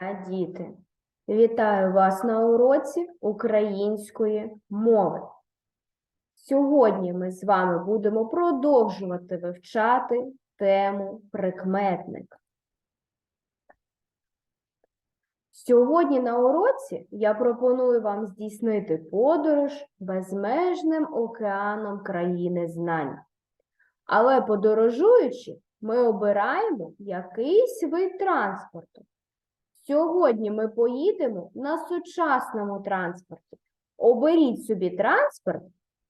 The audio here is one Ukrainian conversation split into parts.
дня, діти! Вітаю вас на уроці української мови. Сьогодні ми з вами будемо продовжувати вивчати тему прикметник. Сьогодні на уроці я пропоную вам здійснити подорож безмежним океаном країни знань. Але подорожуючи, ми обираємо якийсь вид транспорту. Сьогодні ми поїдемо на сучасному транспорті. Оберіть собі транспорт,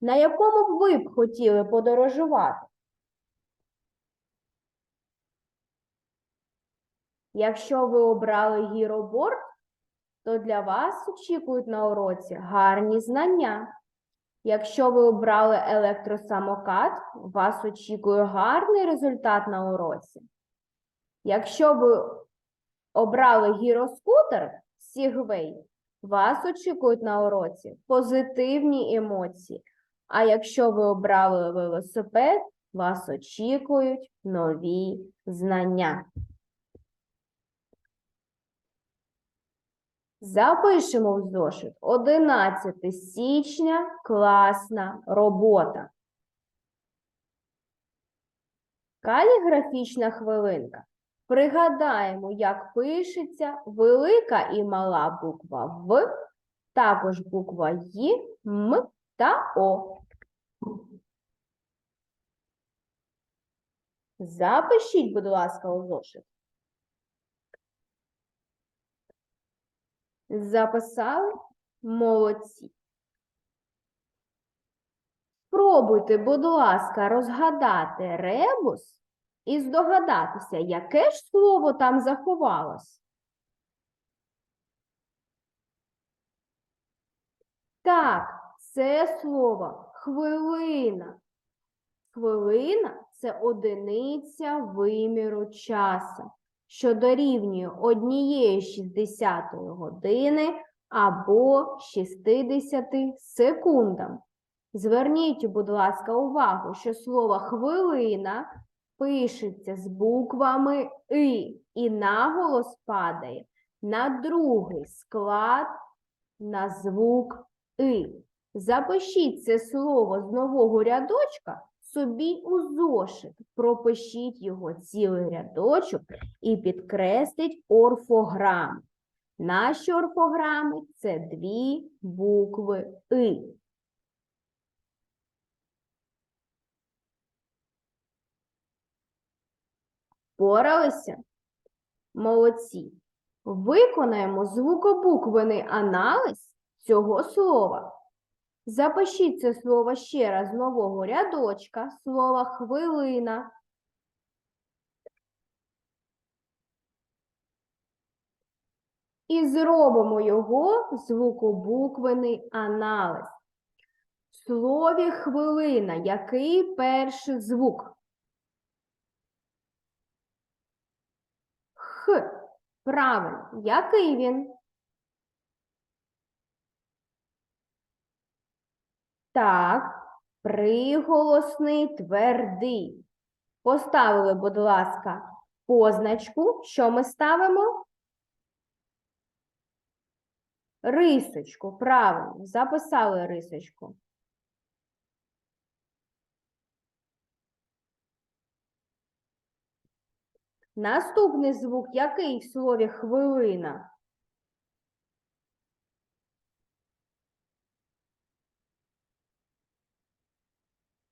на якому ви б хотіли подорожувати. Якщо ви обрали гіроборд, то для вас очікують на уроці гарні знання. Якщо ви обрали електросамокат, вас очікує гарний результат на уроці. Якщо ви обрали гіроскутер Сігвей, вас очікують на уроці позитивні емоції. А якщо ви обрали велосипед, вас очікують нові знання. Запишемо в зошит 11 січня класна робота. Каліграфічна хвилинка. Пригадаємо, як пишеться велика і мала буква В, також буква Й, М та О. Запишіть, будь ласка, у зошит. Записали? Молодці. Спробуйте, будь ласка, розгадати ребус і здогадатися, яке ж слово там заховалось. Так, це слово хвилина. Хвилина це одиниця виміру часу, що дорівнює однієї 60 години або 60 секундам. Зверніть, будь ласка, увагу, що слово хвилина пишеться з буквами И і наголос падає на другий склад на звук И. Запишіть це слово з нового рядочка собі у зошит. Пропишіть його цілий рядочок і підкресліть орфограми. Наші орфограми це дві букви И. Поралися? Молодці. Виконаємо звукобуквений аналіз цього слова. Запишіть це слово ще раз нового рядочка, слова хвилина. І зробимо його звукобуквений аналіз. В слові хвилина який перший звук? Правильно. Який він? Так, приголосний твердий. Поставили, будь ласка, позначку. Що ми ставимо? Рисочку. Правильно. Записали рисочку. Наступний звук який в слові хвилина?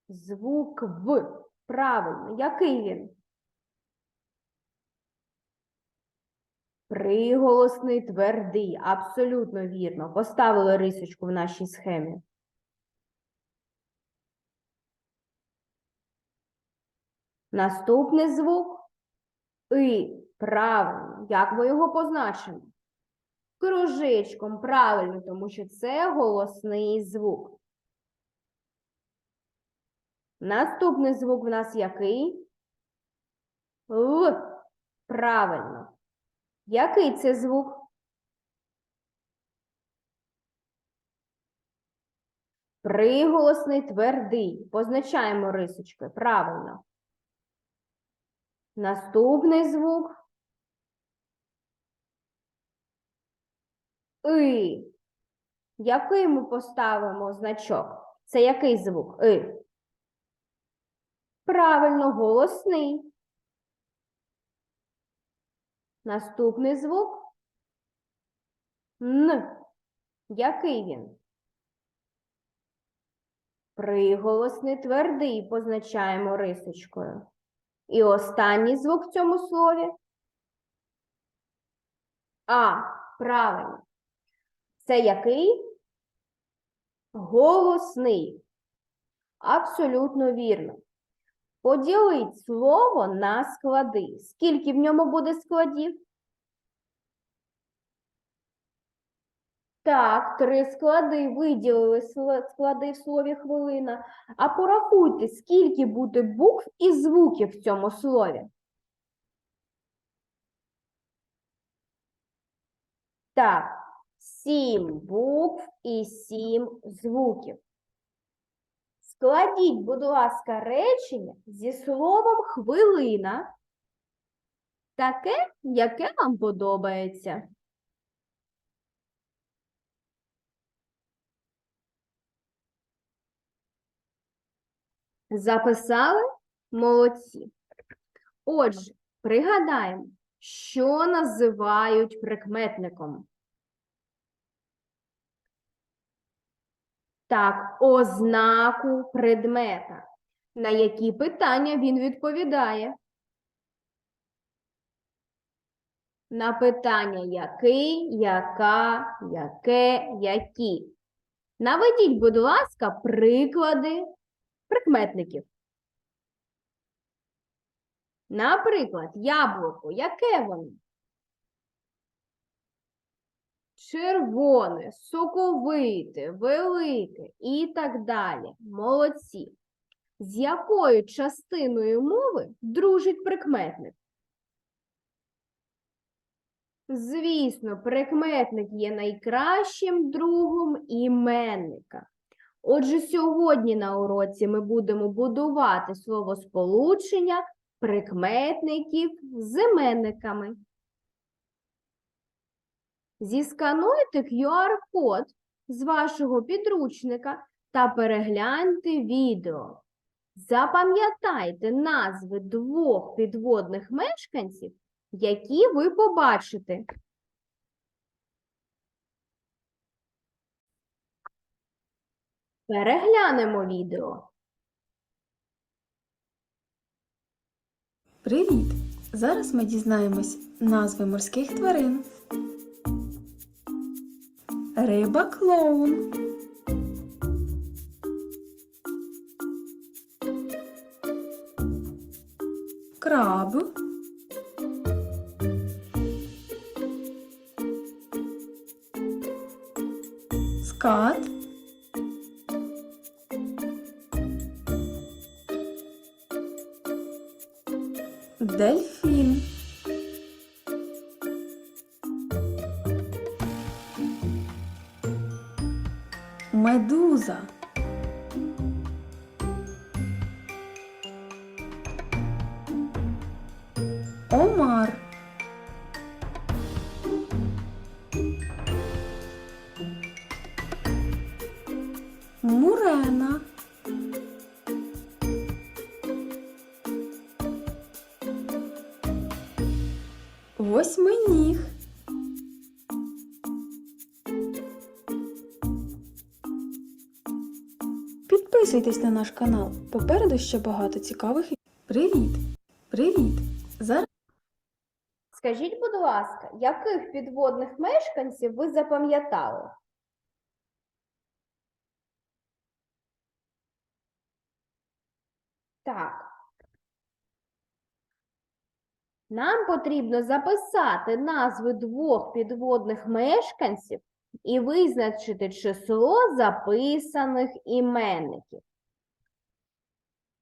Звук В. Правильно. Який він? Приголосний твердий. Абсолютно вірно. Поставили рисочку в нашій схемі. Наступний звук И. Правильно. Як ми його позначимо? Кружечком. Правильно, тому що це голосний звук. Наступний звук в нас який? Л. Правильно. Який це звук? Приголосний твердий. Позначаємо рисочкою. Правильно. Наступний звук. И. Який ми поставимо значок? Це який звук? И. Правильно, голосний. Наступний звук. Н. Який він? Приголосний твердий позначаємо рисочкою. І останній звук в цьому слові. А, правильно. Це який? Голосний. Абсолютно вірно. Поділіть слово на склади. Скільки в ньому буде складів? Так, три склади виділили склади в слові хвилина. А порахуйте, скільки буде букв і звуків в цьому слові. Так, сім букв і сім звуків. Складіть, будь ласка, речення зі словом хвилина. Таке, яке вам подобається. Записали? Молодці. Отже, пригадаємо, що називають прикметником. Так, ознаку предмета. На які питання він відповідає? На питання який, яка, яке, які. Наведіть, будь ласка, приклади прикметників. Наприклад, яблуко. Яке воно? Червоне, соковите, велике і так далі. Молодці. З якою частиною мови дружить прикметник? Звісно, прикметник є найкращим другом іменника. Отже, сьогодні на уроці ми будемо будувати словосполучення прикметників з іменниками. Зіскануйте QR-код з вашого підручника та перегляньте відео. Запам'ятайте назви двох підводних мешканців, які ви побачите. Переглянемо відео. Привіт! Зараз ми дізнаємось назви морських тварин. Риба клоун. Краб. Скат. Дельфін. Восьминіг. Підписуйтесь на наш канал. Попереду ще багато цікавих. Привіт! Привіт! Зараз Скажіть, будь ласка, яких підводних мешканців ви запам'ятали? Так. Нам потрібно записати назви двох підводних мешканців і визначити число записаних іменників.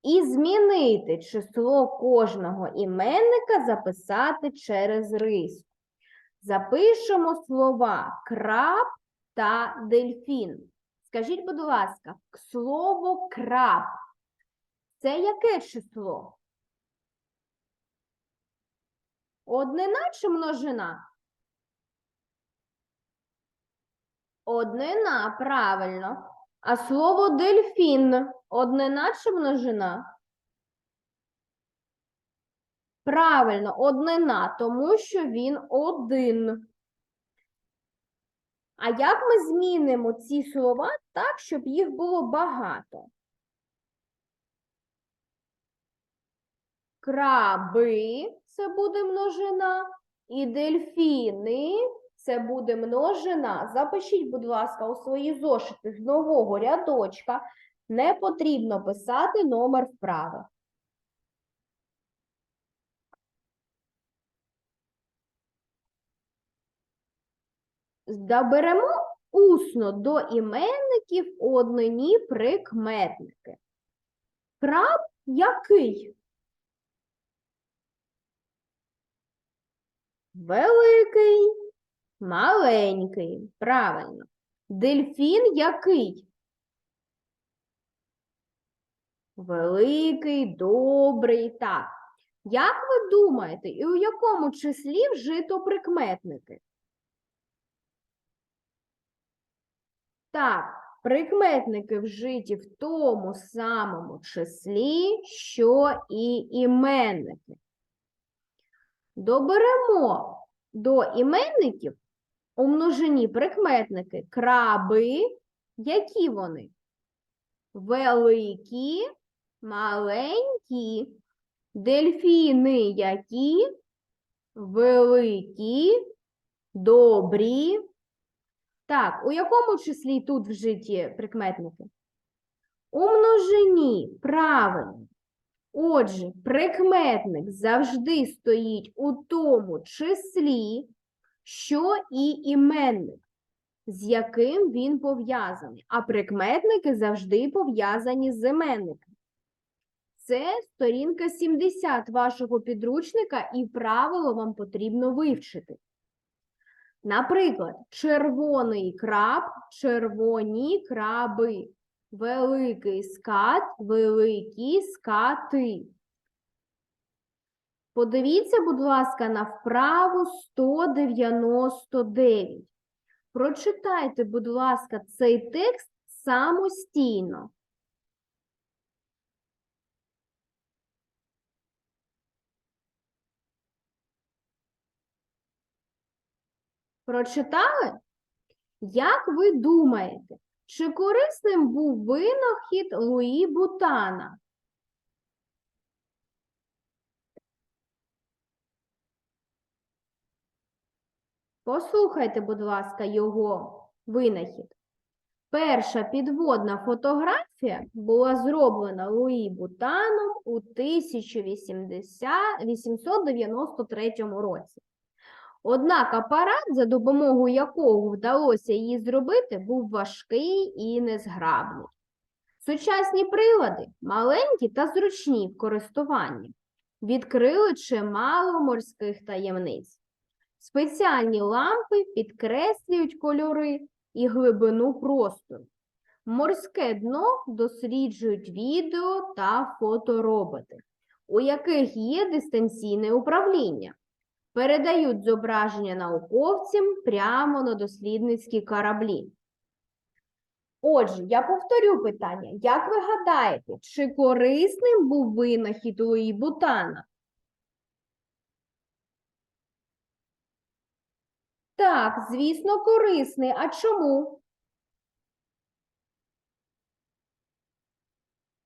І змінити число кожного іменника записати через риску. Запишемо слова краб та дельфін. Скажіть, будь ласка, слово краб це яке число? Однина чи множина? Однина, правильно. А слово дельфін однина чи множина? Правильно, однина, тому що він один. А як ми змінимо ці слова так, щоб їх було багато? Краби це буде множина, і дельфіни це буде множина. Запишіть, будь ласка, у свої зошити з нового рядочка. Не потрібно писати номер вправи. Доберемо усно до іменників однині прикметники. Краб який? Великий, маленький. Правильно. Дельфін який? Великий, добрий. Так. Як ви думаєте, і у якому числі вжито прикметники? Так, прикметники вжиті в тому самому числі, що і іменники. Доберемо до іменників у множині прикметники краби, які вони? Великі, маленькі, дельфіни які? Великі, добрі. Так, у якому числі тут вжиті прикметники? У множині, правильно. Отже, прикметник завжди стоїть у тому числі, що і іменник, з яким він пов'язаний. А прикметники завжди пов'язані з іменником. Це сторінка 70 вашого підручника, і правило вам потрібно вивчити. Наприклад, червоний краб, червоні краби. Великий скат, великі скати. Подивіться, будь ласка, на вправу 199. Прочитайте, будь ласка, цей текст самостійно. Прочитали? Як ви думаєте, чи корисним був винахід Луї Бутана? Послухайте, будь ласка, його винахід. Перша підводна фотографія була зроблена Луї Бутаном у 1893 році. Однак апарат, за допомогою якого вдалося її зробити, був важкий і незграбний. Сучасні прилади маленькі та зручні в користуванні, відкрили чимало морських таємниць. Спеціальні лампи підкреслюють кольори і глибину простору. Морське дно досліджують відео та фотороботи, у яких є дистанційне управління передають зображення науковцям прямо на дослідницькі кораблі. Отже, я повторю питання. Як ви гадаєте, чи корисним був винахід Луї Бутана? Так, звісно, корисний. А чому?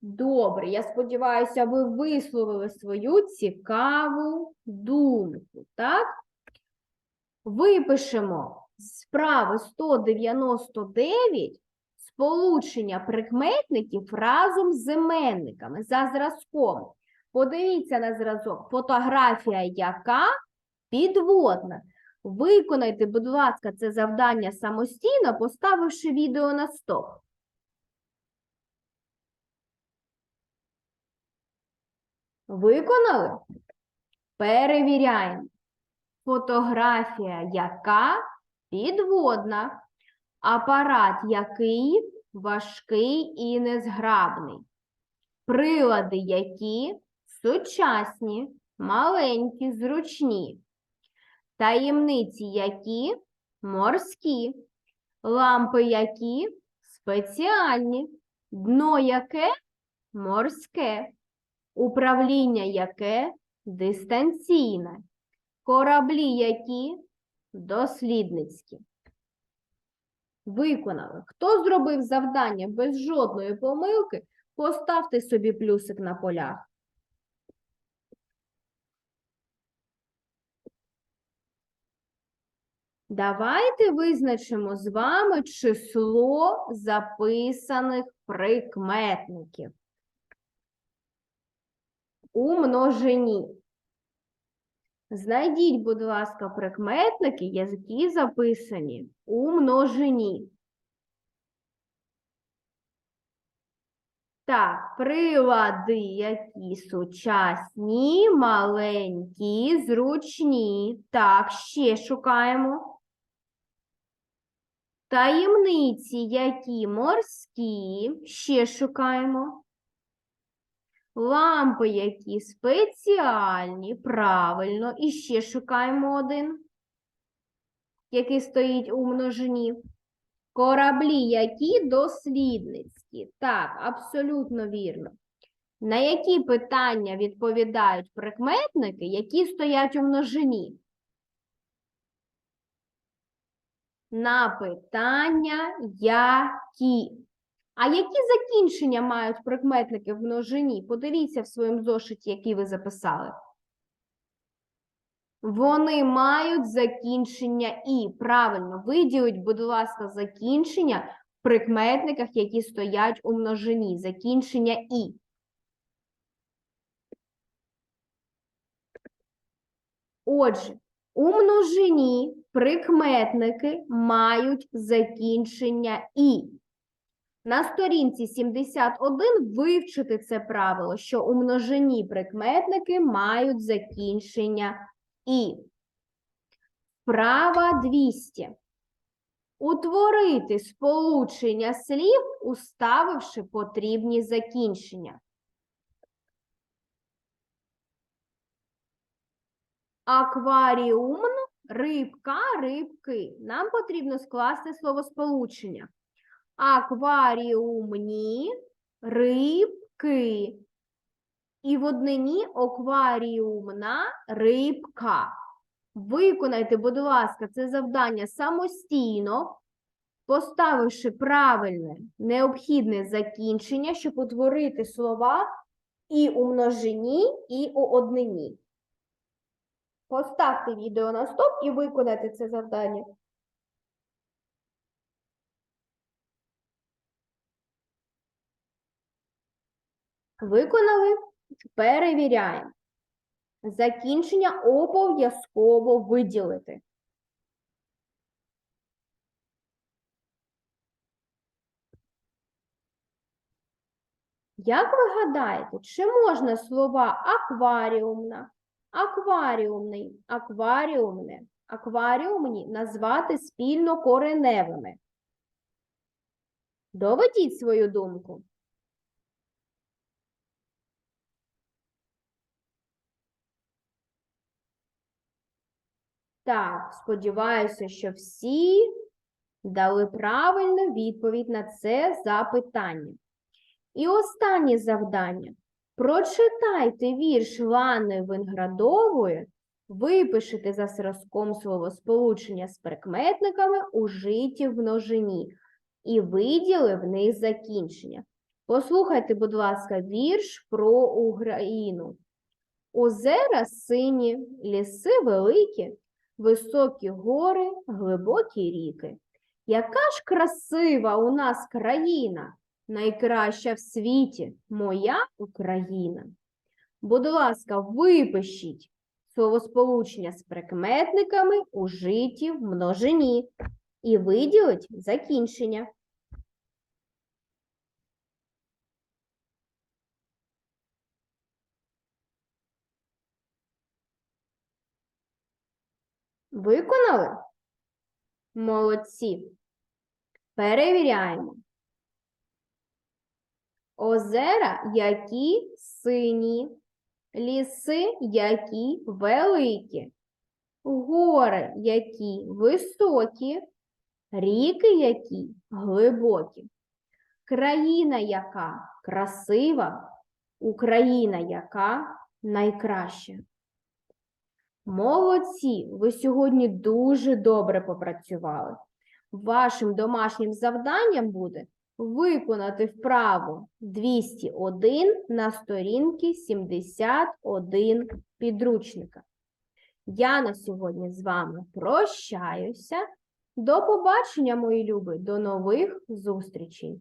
Добре, я сподіваюся, ви висловили свою цікаву думку, так? Випишемо з справи 199 сполучення прикметників разом з іменниками за зразком. Подивіться на зразок, фотографія яка підводна. Виконайте, будь ласка, це завдання самостійно, поставивши відео на стоп. Виконали? Перевіряємо. Фотографія яка підводна, апарат який важкий і незграбний. Прилади які сучасні, маленькі, зручні. Таємниці які морські. Лампи які? Спеціальні. Дно яке? Морське. Управління яке? Дистанційне. Кораблі які? Дослідницькі. Виконали. Хто зробив завдання без жодної помилки, поставте собі плюсик на полях. Давайте визначимо з вами число записаних прикметників у множині. Знайдіть, будь ласка, прикметники, які записані у множині. Так, прилади, які сучасні, маленькі, зручні. Так, ще шукаємо. Таємниці, які морські, ще шукаємо. Лампи, які спеціальні, правильно, і ще шукаємо один, який стоїть у множині. Кораблі, які дослідницькі. Так, абсолютно вірно. На які питання відповідають прикметники, які стоять у множині? На питання які. А які закінчення мають прикметники в множині? Подивіться в своєму зошиті, який ви записали. Вони мають закінчення і. Правильно, виділіть, будь ласка, закінчення в прикметниках, які стоять у множині. Закінчення і. Отже, у множині прикметники мають закінчення і. На сторінці 71 вивчити це правило, що у множині прикметники мають закінчення і. Права 200. Утворити сполучення слів, уставивши потрібні закінчення. Акваріум, рибка, рибки. Нам потрібно скласти словосполучення. Акваріумні рибки. І в однині акваріумна рибка. Виконайте, будь ласка, це завдання самостійно, поставивши правильне необхідне закінчення, щоб утворити слова і у множині, і у однині. Поставте відео на стоп і виконайте це завдання. Виконали? Перевіряємо. Закінчення обов'язково виділити. Як ви гадаєте, чи можна слова акваріумна, акваріумний, акваріумне, акваріумні назвати спільно кореневими? Доведіть свою думку. Так, сподіваюся, що всі дали правильну відповідь на це запитання. І останнє завдання. Прочитайте вірш Лани Винградової, випишите за зразком словосполучення з прикметниками ужиті в множині і виділи в них закінчення. Послухайте, будь ласка, вірш про Україну. Озера сині, ліси великі, високі гори, глибокі ріки. Яка ж красива у нас країна, найкраща в світі, моя Україна. Будь ласка, випишіть словосполучення з прикметниками ужиті в множині і виділить закінчення. Виконали? Молодці. Перевіряємо. Озера, які сині, ліси, які великі, гори, які високі, ріки які глибокі, країна яка красива, Україна яка найкраща. Молодці, ви сьогодні дуже добре попрацювали. Вашим домашнім завданням буде виконати вправу 201 на сторінці 71 підручника. Я на сьогодні з вами прощаюся. До побачення, мої любі, до нових зустрічей!